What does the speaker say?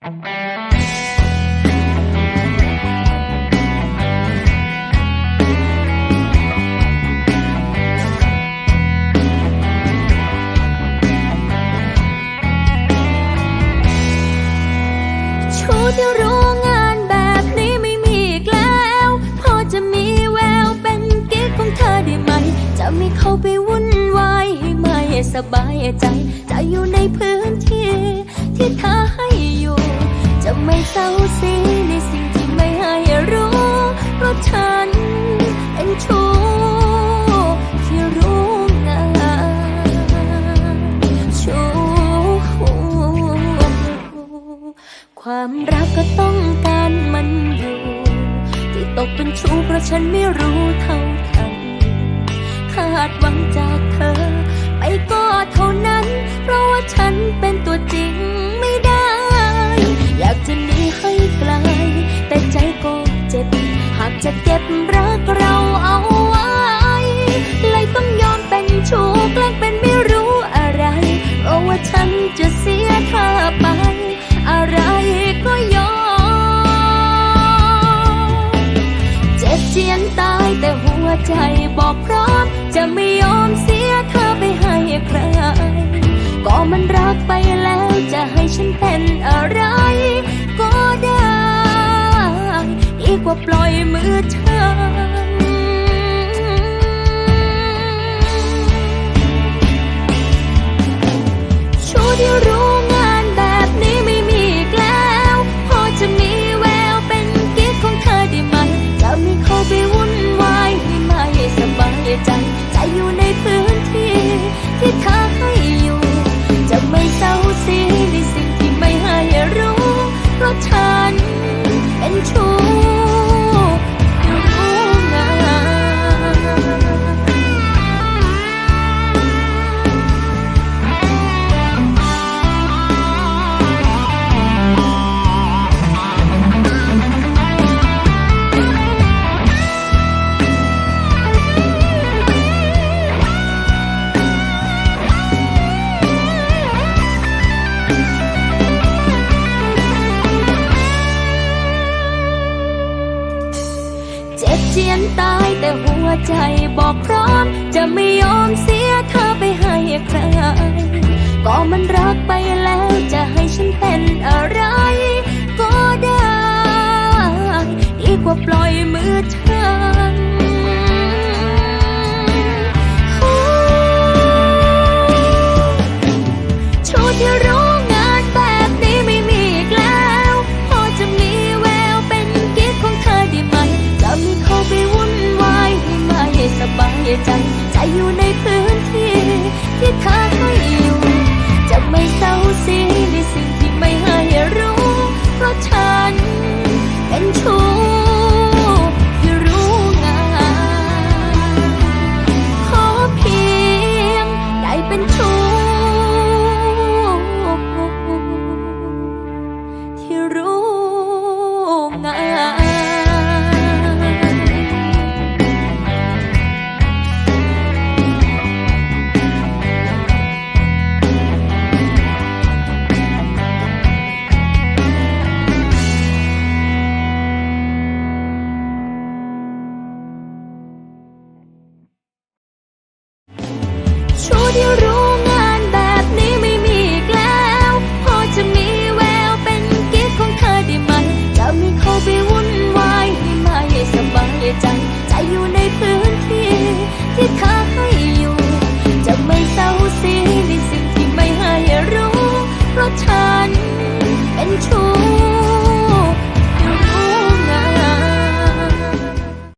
ชูที่รู้งานแบบนี้ไม่มีอีกแล้ว พอจะมีแววเป็นกิ๊กของเธอได้ไหม จะไม่เข้าไปวุ่นวายให้ไม่สบายใจ จะอยู่ในพื้นที่ที่เธอ เศร้าสีในสิ่งที่ไม่ให้รู้ เพราะฉันเป็นชู้ที่รู้งานชู้ความรักก็ต้องการมันอยู่ ที่ตกเป็นชู้เพราะฉันไม่รู้เท่าทันคาดหวังจาก ฉันจะเสียเธอไป อะไรก็ยอม เจ็บเจียนตายแต่หัวใจบอกพร้อม จะไม่ยอมเสียเธอไปให้ใคร ก็มันรักไปแล้วจะให้ฉันเป็นอะไร ก็ได้ดีกว่าปล่อยมือฉัน จ็บเจียนตายแต่หัวใจบอกพร้อม จะไม่ยอมเสียเธอไปให้ใคร ก็มันรักไปแล้วจะให้ฉันเป็นอะไร ก็ได้ ดีกว่าปล่อย ใจ ใจอยู่ในพื้น